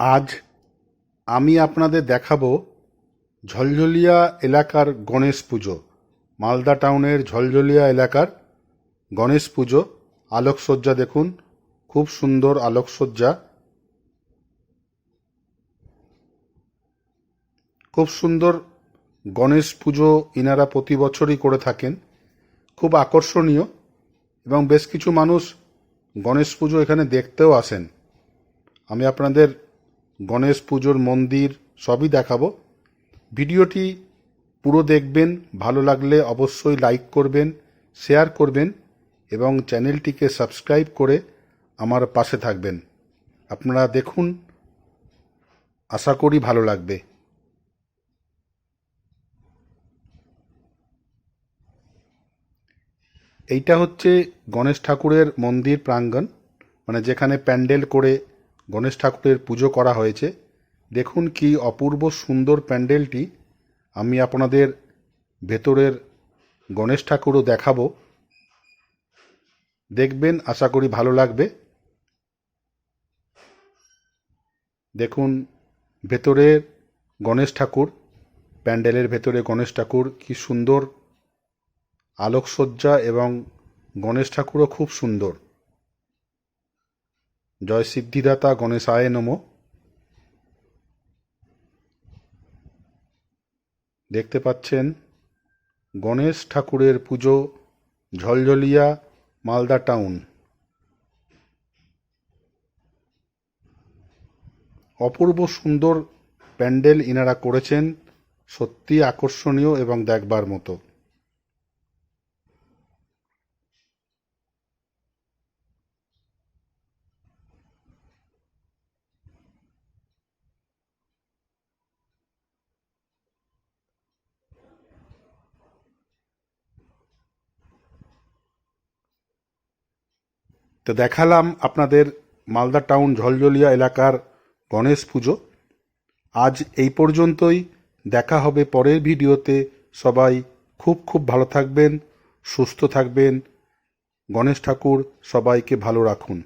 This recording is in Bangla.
আজ আমি আপনাদের দেখাবো ঝলঝলিয়া এলাকার গণেশ পুজো, মালদা টাউনের ঝলঝলিয়া এলাকার গণেশ পুজো। আলোকসজ্জা দেখুন, খুব সুন্দর আলোকসজ্জা। খুব সুন্দর গণেশ পুজো ইনারা প্রতি বছরই করে থাকেন, খুব আকর্ষণীয় এবং বেশ কিছু মানুষ গণেশ পুজো এখানে দেখতেও আসেন। আমি আপনাদের গণেশ পুজোর মন্দির সবই দেখাবো। ভিডিওটি পুরো দেখবেন, ভালো লাগলে অবশ্যই লাইক করবেন শেয়ার করবেন এবং চ্যানেলটিকে সাবস্ক্রাইব করে আমার পাশে থাকবেন। আপনারা দেখুন, আশা করি ভালো লাগবে। এইটা হচ্ছে গণেশ ঠাকুরের মন্দির প্রাঙ্গণ মানে যেখানে প্যান্ডেল করে গণেশ ঠাকুরের পুজো করা হয়েছে। দেখুন কি অপূর্ব সুন্দর প্যান্ডেলটি। আমি আপনাদের ভেতরের গণেশ ঠাকুরও দেখাবো। দেখবেন, আশা করি ভালো লাগবে। দেখুন, ভেতরের গণেশ ঠাকুর, প্যান্ডেলের ভেতরে গণেশ ঠাকুর, কি সুন্দর আলোকসজ্জা এবং গণেশ ঠাকুরও খুব সুন্দর। জয় সিদ্ধিদাতা গণেশায় নম। দেখতে পাচ্ছেন, গণেশ ঠাকুরের পুজো ঝলঝলিয়া, মালদা টাউন। অপূর্ব সুন্দর প্যান্ডেল ইনারা করেছেন সত্যি আকর্ষণীয় এবং দেখবার মতো। তো দেখালাম আপনাদের মালদা টাউন ঝলঝলিয়া এলাকার গণেশ পুজো। আজ এই পর্যন্তই। দেখা হবে পরের ভিডিওতে। সবাই খুব খুব ভালো থাকবেন, সুস্থ থাকবেন। গণেশ ঠাকুর সবাইকে ভালো রাখুন।